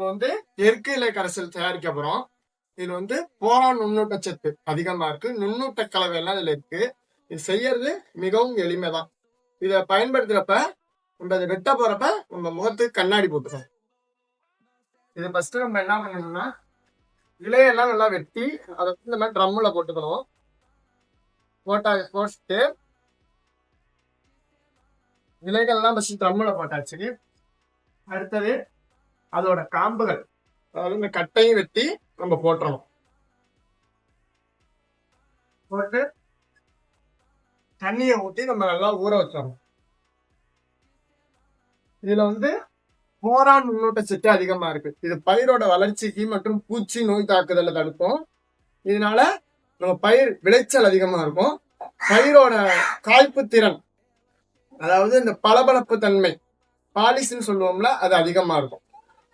இப்போ வந்து எருக்கு இலை கரைசல் தயாரிக்க போறோம். வந்து போரா நுண்ணூட்ட சத்து அதிகமா இருக்கு. நுண்ணூட்ட கலவை எல்லாம் இதுல இருக்கு. இது செய்யறது மிகவும் எளிமைதான். இதை பயன்படுத்துறப்ப நம்ம இதை வெட்ட போறப்ப நம்ம முகத்துக்கு கண்ணாடி போட்டுக்கணும். இது ஃபர்ஸ்ட் நம்ம என்ன பண்ணணும்னா இலையெல்லாம் நல்லா வெட்டி அதை வந்து இந்த மாதிரி ட்ரம்முல போட்டுக்கணும். போட்டா போட்டு இலைகள்லாம் ஃபர்ஸ்ட் ட்ரம்முல போட்டாச்சு. அடுத்தது அதோட காம்புகள் அதாவது இந்த கட்டையும் வெட்டி நம்ம போட்டுறணும் போட்டு தண்ணியை ஊற்றி நம்ம நல்லா ஊற வச்சிடணும். இதுல வந்து போரான் முன்னோட்ட சத்து அதிகமா இருக்கு. இது பயிரோட வளர்ச்சிக்கு மற்றும் பூச்சி நோய் தாக்குதலை தடுக்கும். இதனால நம்ம பயிர் விளைச்சல் அதிகமா இருக்கும். பயிரோட காய்ப்பு திறன் அதாவது இந்த பளபளப்பு தன்மை பாலிஷ்னு சொல்லுவோம்ல அது அதிகமா இருக்கும்.